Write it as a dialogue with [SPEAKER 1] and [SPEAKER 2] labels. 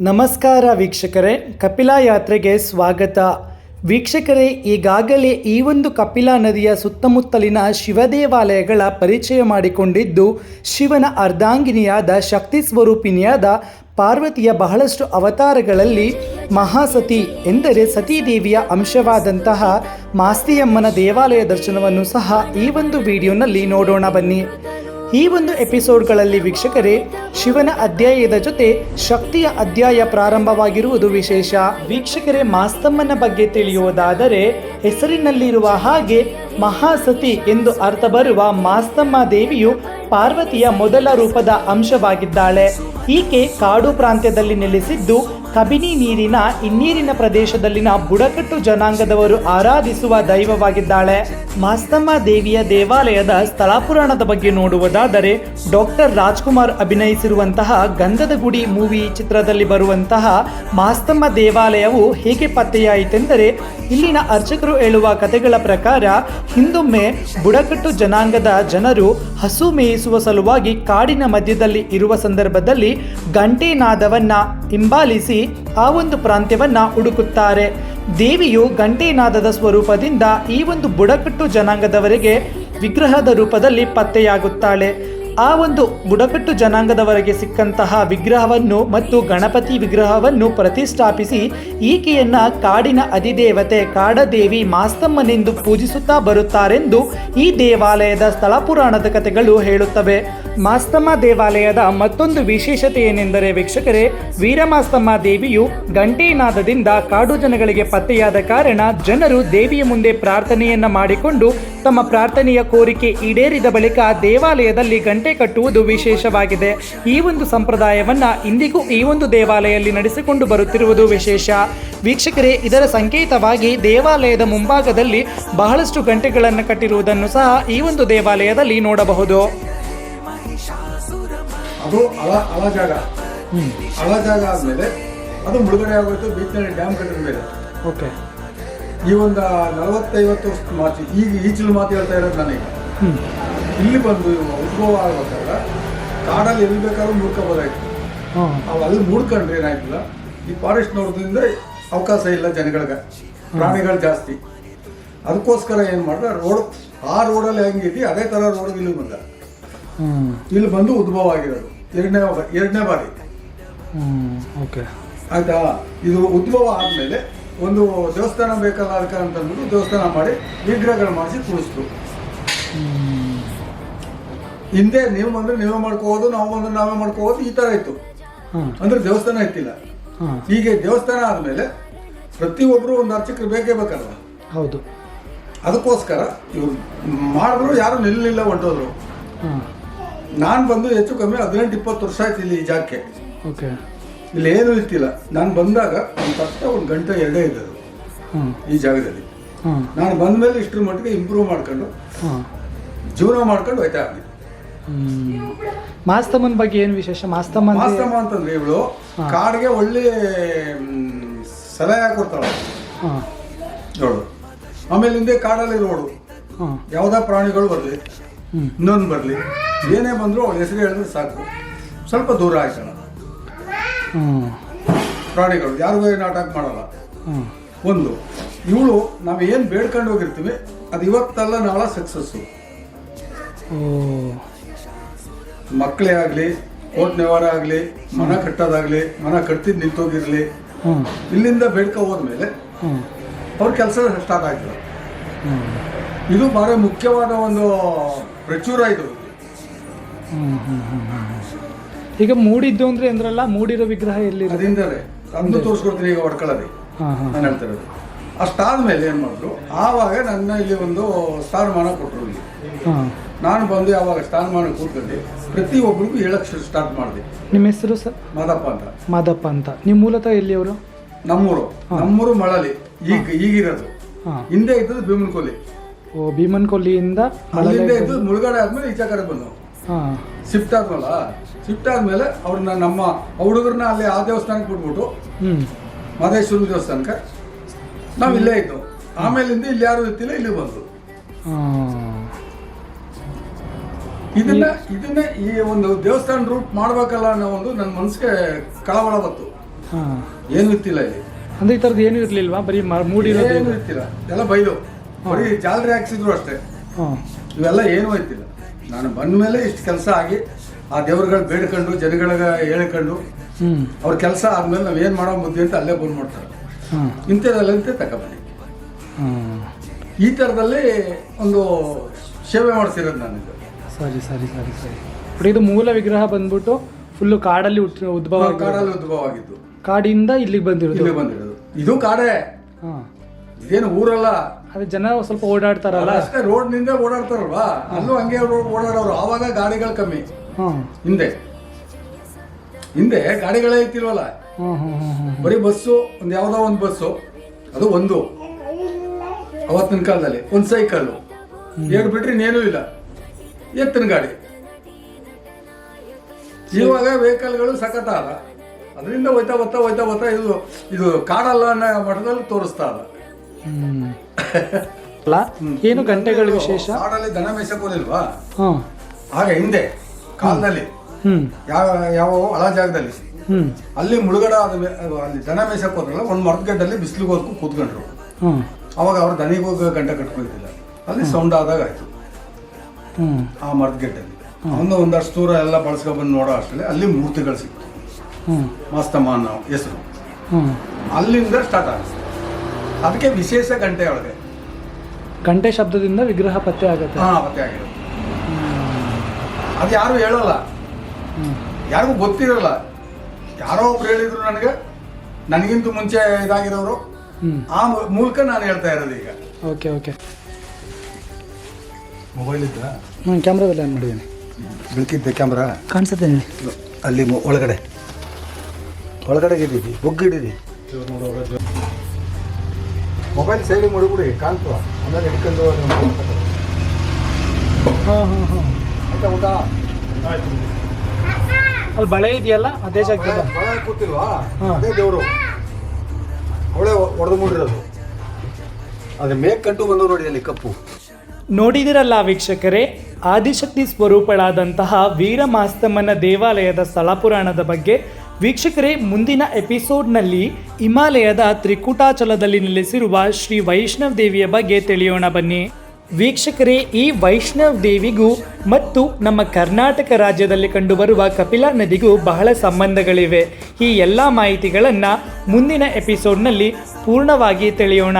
[SPEAKER 1] ನಮಸ್ಕಾರ ವೀಕ್ಷಕರೇ, ಕಪಿಲಾ ಯಾತ್ರೆಗೆ ಸ್ವಾಗತ. ವೀಕ್ಷಕರೇ, ಈಗಾಗಲೇ ಈ ಒಂದು ಕಪಿಲಾ ನದಿಯ ಸುತ್ತಮುತ್ತಲಿನ ಶಿವ ದೇವಾಲಯಗಳ ಪರಿಚಯ ಮಾಡಿಕೊಂಡಿದ್ದು, ಶಿವನ ಅರ್ಧಾಂಗಿನಿಯಾದ ಶಕ್ತಿ ಸ್ವರೂಪಿನಿಯಾದ ಪಾರ್ವತಿಯ ಬಹಳಷ್ಟು ಅವತಾರಗಳಲ್ಲಿ ಮಹಾಸತಿ ಎಂದರೆ ಸತೀದೇವಿಯ ಅಂಶವಾದಂತಹ ಮಾಸ್ತಿಯಮ್ಮನ ದೇವಾಲಯ ದರ್ಶನವನ್ನು ಸಹ ಈ ಒಂದು ವಿಡಿಯೋನಲ್ಲಿ ನೋಡೋಣ ಬನ್ನಿ. ಈ ಒಂದು ಎಪಿಸೋಡ್ಗಳಲ್ಲಿ ವೀಕ್ಷಕರೇ, ಶಿವನ ಅಧ್ಯಾಯದ ಜೊತೆ ಶಕ್ತಿಯ ಅಧ್ಯಾಯ ಪ್ರಾರಂಭವಾಗಿರುವುದು ವಿಶೇಷ. ವೀಕ್ಷಕರೇ, ಮಾಸ್ತಮ್ಮನ ಬಗ್ಗೆ ತಿಳಿಯುವುದಾದರೆ, ಹೆಸರಿನಲ್ಲಿರುವ ಹಾಗೆ ಮಹಾಸತಿ ಎಂದು ಅರ್ಥ ಬರುವ ಮಾಸ್ತಮ್ಮ ದೇವಿಯು ಪಾರ್ವತಿಯ ಮೊದಲ ರೂಪದ ಅಂಶವಾಗಿದ್ದಾಳೆ. ಈಕೆ ಕಾಡು ಪ್ರಾಂತ್ಯದಲ್ಲಿ ನೆಲೆಸಿದ್ದು ಕಬಿನಿ ನೀರಿನ, ಹಿನ್ನೀರಿನ ಪ್ರದೇಶದಲ್ಲಿನ ಬುಡಕಟ್ಟು ಜನಾಂಗದವರು ಆರಾಧಿಸುವ ದೈವವಾಗಿದ್ದಾಳೆ. ಮಾಸ್ತಮ್ಮ ದೇವಿಯ ದೇವಾಲಯದ ಸ್ಥಳಪುರಾಣದ ಬಗ್ಗೆ ನೋಡುವುದಾದರೆ, ಡಾಕ್ಟರ್ ರಾಜ್ಕುಮಾರ್ ಅಭಿನಯಿಸಿರುವಂತಹ ಗಂಧದ ಗುಡಿ ಮೂವಿ ಚಿತ್ರದಲ್ಲಿ ಬರುವಂತಹ ಮಾಸ್ತಮ್ಮ ದೇವಾಲಯವು ಹೇಗೆ ಪತ್ತೆಯಾಯಿತೆಂದರೆ, ಇಲ್ಲಿನ ಅರ್ಚಕರು ಹೇಳುವ ಕಥೆಗಳ ಪ್ರಕಾರ ಹಿಂದೊಮ್ಮೆ ಬುಡಕಟ್ಟು ಜನಾಂಗದ ಜನರು ಹಸು ಮೇಯಿಸುವ ಸಲುವಾಗಿ ಕಾಡಿನ ಮಧ್ಯದಲ್ಲಿ ಇರುವ ಸಂದರ್ಭದಲ್ಲಿ ಗಂಟೆ ನಾದವನ್ನ ಹಿಂಬಾಲಿಸಿ ಆ ಒಂದು ಪ್ರಾಂತ್ಯವನ್ನ ಹುಡುಕುತ್ತಾರೆ. ದೇವಿಯು ಗಂಟೆನಾದದ ಸ್ವರೂಪದಿಂದ ಈ ಒಂದು ಬುಡಕಟ್ಟು ಜನಾಂಗದವರೆಗೆ ವಿಗ್ರಹದ ರೂಪದಲ್ಲಿ ಪತ್ತೆಯಾಗುತ್ತಾಳೆ. ಆ ಒಂದು ಬುಡಕಟ್ಟು ಜನಾಂಗದವರೆಗೆ ಸಿಕ್ಕಂತಹ ವಿಗ್ರಹವನ್ನು ಮತ್ತು ಗಣಪತಿ ವಿಗ್ರಹವನ್ನು ಪ್ರತಿಷ್ಠಾಪಿಸಿ ಈಕೆಯನ್ನು ಕಾಡಿನ ಅಧಿದೇವತೆ ಕಾಡದೇವಿ ಮಾಸ್ತಮ್ಮನೆಂದು ಪೂಜಿಸುತ್ತಾ ಬರುತ್ತಾರೆಂದು ಈ ದೇವಾಲಯದ ಸ್ಥಳ ಪುರಾಣದ ಕಥೆಗಳು ಹೇಳುತ್ತವೆ. ಮಾಸ್ತಮ್ಮ ದೇವಾಲಯದ ಮತ್ತೊಂದು ವಿಶೇಷತೆ ಏನೆಂದರೆ ವೀಕ್ಷಕರೇ, ವೀರಮಾಸ್ತಮ್ಮ ದೇವಿಯು ಗಂಟೆನಾದದಿಂದ ಕಾಡು ಜನಗಳಿಗೆ ಪತ್ತೆಯಾದ ಕಾರಣ ಜನರು ದೇವಿಯ ಮುಂದೆ ಪ್ರಾರ್ಥನೆಯನ್ನ ಮಾಡಿಕೊಂಡು ತಮ್ಮ ಪ್ರಾರ್ಥನೆಯ ಕೋರಿಕೆ ಈಡೇರಿದ ಬಳಿಕ ದೇವಾಲಯದಲ್ಲಿ ಗಂಟೆ ಕಟ್ಟುವುದು ವಿಶೇಷವಾಗಿದೆ. ಈ ಒಂದು ಸಂಪ್ರದಾಯವನ್ನ ಇಂದಿಗೂ ಈ ಒಂದು ದೇವಾಲಯದಲ್ಲಿ ನಡೆಸಿಕೊಂಡು ಬರುತ್ತಿರುವುದು ವಿಶೇಷ. ವೀಕ್ಷಕರೇ, ಇದರ ಸಂಕೇತವಾಗಿ ದೇವಾಲಯದ ಮುಂಭಾಗದಲ್ಲಿ ಬಹಳಷ್ಟು ಗಂಟೆಗಳನ್ನು ಕಟ್ಟಿರುವುದನ್ನು ಸಹ ಈ ಒಂದು ದೇವಾಲಯದಲ್ಲಿ ನೋಡಬಹುದು.
[SPEAKER 2] ಅದು ಅಳ ಅಳ ಜಾಗ. ಅಳ ಜಾಗ ಆದಮೇಲೆ ಅದು ಮುಳುಗಡೆ ಆಗೋಯ್ತು ಬೀಚ್ನಲ್ಲಿ ಡ್ಯಾಮ್ ಕಟ್ಟಿದ ಮೇಲೆ.
[SPEAKER 1] ಓಕೆ.
[SPEAKER 2] ಈ ಒಂದು ನಲವತ್ತೈವತ್ತು ವರ್ಷ ಮಾತು ಈಗ ಈಚಲು ಮಾತು ಹೇಳ್ತಾ ಇರೋದು ನನಗೆ. ಇಲ್ಲಿ ಬಂದು ಉದ್ಭವ ಆಗ್ಬೇಕಾದ್ರೆ ಕಾಡಲ್ಲಿ ಎಲ್ಲಿ ಬೇಕಾದ್ರೂ ಮುಡ್ಕೋಬೋದಾಯ್ತು ಅವು ಅಲ್ಲಿ ಮುಡ್ಕೊಂಡ್ರೆ ಏನಾಯ್ತಿಲ್ಲ ಈ ಫಾರೆಸ್ಟ್ ನೋಡೋದ್ರಿಂದ ಅವಕಾಶ ಇಲ್ಲ ಜನಗಳಿಗೆ. ಪ್ರಾಣಿಗಳು ಜಾಸ್ತಿ. ಅದಕ್ಕೋಸ್ಕರ ಏನು ಮಾಡಿದ್ರೆ ರೋಡ್ ಆ ರೋಡಲ್ಲಿ ಹೆಂಗಿದೆ ಅದೇ ಥರ ರೋಡ್ ಇಲ್ಲಿ ಬಂದ. ಇಲ್ಲಿ ಬಂದು ಉದ್ಭವ ಆಗಿರೋದು. ಎರಡನೇ ಎರಡನೇ ಬಾರಿ.
[SPEAKER 1] ಓಕೆ.
[SPEAKER 2] ಆಯ್ತಾ? ಇದು ಉದ್ಭವ ಆದಮೇಲೆ ಒಂದು ದೇವಸ್ಥಾನ ಬೇಕಲ್ಲ ಅದಕ್ಕೆ ಅಂತಂದ್ಬಿಟ್ಟು ದೇವಸ್ಥಾನ ಮಾಡಿ ವಿಗ್ರಹಗಳು ಮಾಡಿಸಿ ಕೂಡಿಸ್ತು ಹಿಂದೆ ನೀವು ಬಂದ್ರೆ ನೀವೇ ಮಾಡ್ಕೋಬೋದು ನಾವು ಬಂದ್ರೆ ನಾವೇ ಮಾಡ್ಕೋಬೋದು ಈ ಥರ ಇತ್ತು. ಅಂದ್ರೆ ದೇವಸ್ಥಾನ ಇತ್ತಿಲ್ಲ ಹೀಗೆ ದೇವಸ್ಥಾನ ಆದಮೇಲೆ ಪ್ರತಿಯೊಬ್ಬರು ಒಂದು ಅರ್ಚಕರು ಬೇಕೇ ಬೇಕಲ್ಲ
[SPEAKER 1] ಹೌದು.
[SPEAKER 2] ಅದಕ್ಕೋಸ್ಕರ ಇವ್ರು ಮಾಡಿದ್ರು ಯಾರು ನಿಲ್ಲಲಿಲ್ಲ ಹೊಂಟೋದ್ರು. ನಾನು ಬಂದು ಹೆಚ್ಚು ಕಮ್ಮಿ ಹದಿನೆಂಟು ಇಪ್ಪತ್ತು ವರ್ಷ ಆಯ್ತು ಇಲ್ಲಿ ಈ ಜಾಗಕ್ಕೆ.
[SPEAKER 1] ಓಕೆ.
[SPEAKER 2] ಇಲ್ಲಿ ಏನೂ ಇರ್ತಿಲ್ಲ. ನಾನು ಬಂದಾಗ ಒಂದು ತಕ್ಷಣ ಒಂದು ಗಂಟೆ ಎರಡೇ ಇದ್ದದು
[SPEAKER 1] ಅದು
[SPEAKER 2] ಈ ಜಾಗದಲ್ಲಿ.
[SPEAKER 1] ಹಾಂ
[SPEAKER 2] ನಾನು ಬಂದ ಮೇಲೆ ಇಷ್ಟರ ಮಟ್ಟಿಗೆ ಇಂಪ್ರೂವ್ ಮಾಡ್ಕೊಂಡು
[SPEAKER 1] ಹಾಂ
[SPEAKER 2] ಜೀವನ ಮಾಡ್ಕೊಂಡು ಹೋಯ್ತಾ ಇದ್ದೀನಿ
[SPEAKER 1] ಮಾಸ್ತಮ್ಮನ ಬಗ್ಗೆ ಏನು ವಿಶೇಷ? ಮಾಸ್ತಮ್ಮ ಅಂದ್ರೆ-
[SPEAKER 2] ಮಾಸ್ತಮ್ಮ ಅಂತಂದ್ರೆ ಇವಳು ಕಾಡಿಗೆ ಒಳ್ಳೆ ಮ್, ಸಲಹೆ ಕೊಡ್ತಾಳೆ.
[SPEAKER 1] ಹಾಂ.
[SPEAKER 2] ನೋಡು ಆಮೇಲೆ ಹಿಂದೆ ಕಾಡಲ್ಲಿ ರೋಡು
[SPEAKER 1] ಹಾಂ.
[SPEAKER 2] ಯಾವುದೇ ಪ್ರಾಣಿಗಳು ಬರಲಿ.
[SPEAKER 1] ಹ್ಮ್.
[SPEAKER 2] ಇನ್ನೊಂದು ಬರಲಿ. ಏನೇ ಬಂದರೂ ಅವಳ ಹೆಸರು ಹೇಳಿದ್ರೆ ಸಾಕು. ಸ್ವಲ್ಪ ದೂರ ಆಯ್ತಣ
[SPEAKER 1] ಹ್ಞೂ
[SPEAKER 2] ಪ್ರಾಣಿಗಳು, ಯಾರಿಗೂ ಏನು ಅಟ್ಯಾಕ್ ಮಾಡಲ್ಲ. ಒಂದು, ಇವಳು ನಾವು ಏನು ಬೇಡ್ಕೊಂಡು ಹೋಗಿರ್ತೀವಿ, ಅದು ಇವತ್ತಲ್ಲ, ನಾಳೆ ಸಕ್ಸಸ್ಸು ಮಕ್ಕಳೇ ಆಗಲಿ, ಕೋರ್ಟ್ ನಿವಾರ ಆಗಲಿ, ಮನ ಕಟ್ಟೋದಾಗಲಿ, ಮನ ಕಟ್ತಿದ್ದು ನಿಂತೋಗಿರಲಿ, ಇಲ್ಲಿಂದ ಬೇಡ್ಕೊ ಹೋದ್ಮೇಲೆ ಅವ್ರ ಕೆಲಸ ಸ್ಟಾರ್ಟ್
[SPEAKER 1] ಆಗ್ತದೆ
[SPEAKER 2] ಇದು ಭಾರಿ ಮುಖ್ಯವಾದ ಒಂದು ಪ್ರಚುರ ಇದು.
[SPEAKER 1] ಈಗ ಮೂಡಿದ್ದು ಅಂದ್ರೆ ಅಂದ್ರಲ್ಲ ಮೂಡಿರೋ ವಿಗ್ರಹ ಎಲ್ಲಿ
[SPEAKER 2] ಅದರಿಂದಲೇ ತಂದು ತೋರಿಸ್ಕೊಡ್ತೀನಿ ಈಗ
[SPEAKER 1] ಒಡ್ಕೊಳ್ಳಿ
[SPEAKER 2] ನಾನು ಹೇಳ್ತಾ ಇರೋದು. ಅಷ್ಟಾದ್ಮೇಲೆ ಏನು ಮಾಡಿದ್ರು ಆವಾಗ ನನ್ನ ಇಲ್ಲಿ ಒಂದು ಸ್ಥಾನಮಾನ ಕೊಟ್ಟರು ಇಲ್ಲಿ. ನಾನು ಬಂದು ಯಾವಾಗ ಸ್ಥಾನಮಾನ ಕೂತ್ಕೊಂಡು ಪ್ರತಿಯೊಬ್ಬರಿಗೂ ಹೇಳಕ್ಕೆ ಸ್ಟಾರ್ಟ್ ಮಾಡಿದೆ.
[SPEAKER 1] ನಿಮ್ಮ ಹೆಸರು ಸರ್?
[SPEAKER 2] ಮಾದಪ್ಪ ಅಂತ.
[SPEAKER 1] ಮಾದಪ್ಪ ಅಂತ. ನಿಮ್ಮ ಮೂಲತಃ ಎಲ್ಲಿಯವರು?
[SPEAKER 2] ನಮ್ಮೂರು. ನಮ್ಮೂರು ಮಳಲಿ. ಈಗ ಈಗಿರೋದು. ಹಿಂದೆ ಇದ್ದದ್ದು ಭೀಮನಕೊಲ್ಲಿ.
[SPEAKER 1] ಓ ಭೀಮನ್ ಕೊಲ್ಲಿಯಿಂದ
[SPEAKER 2] ಅಲ್ಲಿಂದ ಇದ್ದು ಮುಳುಗಡೆ ಆದ್ಮೇಲೆ ಈಚೆ ಕಡೆ ಬಂದು
[SPEAKER 1] ಹಾಂ
[SPEAKER 2] ಶಿಫ್ಟ್ ಆದ್ವಲ್ಲ ಶಿಫ್ಟ್ ಆದ್ಮೇಲೆ ಅವ್ರನ್ನ ನಮ್ಮ ಹುಡುಗರನ್ನ ಅಲ್ಲಿ ಆ ದೇವಸ್ಥಾನಕ್ಕೆ ಬಿಟ್ಬಿಟ್ಟು ಮಹದೇಶ್ವರ ದೇವಸ್ಥಾನಕ್ಕೆ ನಾವು ಇಲ್ಲೇ ಇದ್ದು. ಆಮೇಲಿಂದ ಇಲ್ಲಿ ಯಾರು ಇರ್ತಿಲ್ಲ ಇಲ್ಲಿ ಬಂದು
[SPEAKER 1] ಹಾಂ.
[SPEAKER 2] ಇದನ್ನ ಇದನ್ನ ಈ ಒಂದು ದೇವಸ್ಥಾನ ರೂಟ್ ಮಾಡ್ಬೇಕಲ್ಲ ಅನ್ನೋ ಒಂದು ನನ್ನ ಮನಸ್ಸಿಗೆ ಕಳವಳ ಬಂತು. ಏನು ಇತ್ತಿಲ್ಲ ಇಲ್ಲಿ.
[SPEAKER 1] ಅಂದ್ರೆ ಈ ಥರದ್ದು ಏನು ಇರ್ಲಿಲ್ವಾ? ಬರೀ ಮೂಡಿ
[SPEAKER 2] ಏನು ಇರ್ತಿಲ್ಲ. ಎಲ್ಲ ಬೈದು ಬರೀ ಜಾಲರಿ ಹಾಕ್ಸಿದ್ರು ಅಷ್ಟೇ. ಇವೆಲ್ಲ ಏನು ಇತ್ತಿಲ್ಲ ನಾನು ಬಂದ ಮೇಲೆ ಇಷ್ಟು ಕೆಲಸ ಆಗಿ ಆ ದೇವ್ರುಗಳು ಬೇಡ್ಕೊಂಡು ಜನಗಳಿಗೆ ಹೇಳ್ಕೊಂಡು ಅವ್ರ ಕೆಲಸ ಆದ್ಮೇಲೆ ನಾವು ಏನು ಮಾಡೋ ಮುದ್ದೆ ಅಂತ ಅಲ್ಲೇ ಬಂದು ಮಾಡ್ತಾರೆ. ಇಂಥದ್ದಲ್ಲಂತೆ ತಗೊಬನ್ನಿ ಈ ಥರದಲ್ಲಿ ಒಂದು ಸೇವೆ ಮಾಡ್ತಿರೋದು ನಾನು.
[SPEAKER 1] ಸರಿ ಸರಿ ಸರಿ ಸರಿ. ಬಟ್ ಇದು ಮೂಲ ವಿಗ್ರಹ ಬಂದ್ಬಿಟ್ಟು ಫುಲ್ಲು ಕಾಡಲ್ಲಿ ಉದ್ಭವ
[SPEAKER 2] ಕಾಡಲ್ಲಿ ಉದ್ಭವ ಆಗಿದ್ದು.
[SPEAKER 1] ಕಾಡಿಂದ ಇಲ್ಲಿಗೆ ಬಂದಿರೋದು.
[SPEAKER 2] ಬಂದಿರೋದು. ಇದು ಕಾಡೇ.
[SPEAKER 1] ಹಾಂ.
[SPEAKER 2] ಇದೇನು ಊರಲ್ಲ.
[SPEAKER 1] ಅದೇ ಜನ ಸ್ವಲ್ಪ ಓಡಾಡ್ತಾರಲ್ಲ?
[SPEAKER 2] ಅಷ್ಟೇ ರೋಡ್ನಿಂದ ಓಡಾಡ್ತಾರಲ್ವಾ? ಅಲ್ಲೂ ಹಂಗೆ ಓಡಾಡೋರು. ಆವಾಗ ಗಾಡಿಗಳು ಕಮ್ಮಿ. ಹಿಂದೆ. ಹಿಂದೆ ಗಾಡಿಗಳೇ ಇತ್ತಿಲ್ವಲ್ಲ ಬರೀ ಬಸ್ಸು ಒಂದು ಯಾವುದೋ ಒಂದು ಬಸ್ಸು. ಅದು ಒಂದು. ಅವತ್ತಿನ ಕಾಲದಲ್ಲಿ ಒಂದು ಸೈಕಲ್ಲು. ಎರಡು ಬಿಟ್ರೆ ಇನ್ನೇನೂ ಇಲ್ಲ. ಎತ್ತಿನ ಗಾಡಿ. ಇವಾಗ ವೆಹಿಕಲ್ಗಳು ಸಖತ್ ಅದ ಅದರಿಂದ ಹೋಯ್ತಾ ಹೋಗ್ತಾ ಹೋಯ್ತಾ ಹೋಗ್ತಾ ಇದು ಇದು ಕಾಡಲ್ಲ ಅನ್ನೋ ಮಠದಲ್ಲಿ ತೋರಿಸ್ತಾ ಅದ.
[SPEAKER 1] ಹ್ಮ್. ಅಲ್ಲ ಏನು ಗಂಟೆಗಳ ವಿಶೇಷ?
[SPEAKER 2] ಕಾಡಲ್ಲಿ ದನ ಮೇಯ್ಸಕ್ಕೋದಿಲ್ವಾ?
[SPEAKER 1] ಹಾಂ.
[SPEAKER 2] ಆಗ ಹಿಂದೆ ಕಾಲದಲ್ಲಿ ಯಾವ ಯಾವ ಹಳ ಜಾಗದಲ್ಲಿ? ಅಲ್ಲಿ ಮುಳುಗಡ ಆದ ಅಲ್ಲಿ ದನ ಮೇಯ್ಸಕ್ ಹೋದ್ರಲ್ಲ ಒಂದು ಮರದ ಗಡ್ಡಲ್ಲಿ ಬಿಸಿಲಿಗೆ ಹೋದ್ಕು ಕೂತ್ಕೊಂಡ್ರು. ಅವಾಗ ಅವ್ರ ದನಿಗೆ ಗಂಟೆ ಕಟ್ಕೊಳ್ತಿಲ್ಲ. ಅಲ್ಲಿ ಸೌಂಡ್ ಆದಾಗ ಆಯ್ತು. ಆ ಮರದ ಗಡ್ಡಲ್ಲಿ ಅವನು ಒಂದಷ್ಟು ದೂರ ಎಲ್ಲ ಬಳಸ್ಕೊಂಡ್ಬಂದು ನೋಡೋ ಅಷ್ಟರಲ್ಲಿ ಅಲ್ಲಿ ಮೂರ್ತಿಗಳು ಸಿಕ್ತು. ಮಾಸ್ತಮ್ಮ ಅನ್ನೋ ಹೆಸರು. ಅಲ್ಲಿಂದ ಸ್ಟಾರ್ಟ್ ಆಗುತ್ತೆ. ಅದಕ್ಕೆ ವಿಶೇಷ ಗಂಟೆ ಒಳಗೆ.
[SPEAKER 1] ಗಂಟೆ ಶಬ್ದದಿಂದ ವಿಗ್ರಹ ಪತ್ತೆ ಆಗುತ್ತೆ.
[SPEAKER 2] ಹಾ ಪತ್ತೆ ಆಗಿರೋದು ಅದು ಯಾರು ಹೇಳಲ್ಲ.
[SPEAKER 1] ಹ್ಞೂ
[SPEAKER 2] ಯಾರಿಗೂ ಗೊತ್ತಿರಲ್ಲ. ಯಾರೋ ಒಬ್ರು ಹೇಳಿದ್ರು ನನಗೆ ನನಗಿಂತ ಮುಂಚೆ ಇದಾಗಿರೋರು.
[SPEAKER 1] ಹ್ಞೂ
[SPEAKER 2] ಆ ಮೂಲಕ ನಾನು ಹೇಳ್ತಾ ಇರೋದು ಈಗ.
[SPEAKER 1] Okay okay.
[SPEAKER 2] ಮೊಬೈಲ್ ಇದ್ದ?
[SPEAKER 1] ನಾನು ಕ್ಯಾಮ್ರಾದಲ್ಲಿ ಆನ್ ಮಾಡಿದ್ದೀನಿ.
[SPEAKER 2] ಬೆಳಕಿದ್ದೆ ಕ್ಯಾಮ್ರಾ?
[SPEAKER 1] ಕಾಣಿಸುತ್ತೆ
[SPEAKER 2] ಅಲ್ಲಿ ಮೊ- ಒಳಗಡೆ. ಒಳಗಡೆ ಇದ್ದೀವಿ ಬೊಗ್ಗಿಡಿರಿ ಮೊಬೈಲ್ ಸೇವಿಂಗ್ ಮಾಡಿಬಿಡಿ ಕಾಣ್ತು ಆಮೇಲೆ ಹಿಡ್ಕೊಂಡು
[SPEAKER 1] ಹಾಂ ಹಾಂ ಹಾಂ.
[SPEAKER 2] ಆಯ್ತಾ ಊಟ?
[SPEAKER 1] ಅಲ್ಲಿ ಬಳೆ ಇದೆಯಲ್ಲ ಅದೇ ಜಾಗ
[SPEAKER 2] ಬಳೆ ಕೂತಿಲ್ವಾ. ಅದೇ ದೇವರು. ಒಡೆ ಹೊಡೆದು ಮೂಡಿರೋದು. ಅದೇ ಮೇಕ್ ಕಂಟು ಬಂದು ನೋಡಿ ಅಲ್ಲಿ ಕಪ್ಪು.
[SPEAKER 1] ನೋಡಿದಿರಲ್ಲ ವೀಕ್ಷಕರೇ ಆದಿಶಕ್ತಿ ಸ್ವರೂಪಳಾದಂತಹ ವೀರಮಾಸ್ತಮ್ಮನ ದೇವಾಲಯದ ಸ್ಥಳ ಪುರಾಣದ ಬಗ್ಗೆ ವೀಕ್ಷಕರೇ, ಮುಂದಿನ ಎಪಿಸೋಡ್ನಲ್ಲಿ ಹಿಮಾಲಯದ ತ್ರಿಕೂಟಾಚಲದಲ್ಲಿ ನೆಲೆಸಿರುವ ಶ್ರೀ ವೈಷ್ಣವ್ ದೇವಿಯ ಬಗ್ಗೆ ತಿಳಿಯೋಣ ಬನ್ನಿ. ವೀಕ್ಷಕರೇ, ಈ ವೈಷ್ಣವ್ ದೇವಿಗೂ ಮತ್ತು ನಮ್ಮ ಕರ್ನಾಟಕ ರಾಜ್ಯದಲ್ಲಿ ಕಂಡುಬರುವ ಕಪಿಲಾ ನದಿಗೂ ಬಹಳ ಸಂಬಂಧಗಳಿವೆ. ಈ ಎಲ್ಲ ಮಾಹಿತಿಗಳನ್ನು ಮುಂದಿನ ಎಪಿಸೋಡ್ನಲ್ಲಿ ಪೂರ್ಣವಾಗಿ ತಿಳಿಯೋಣ.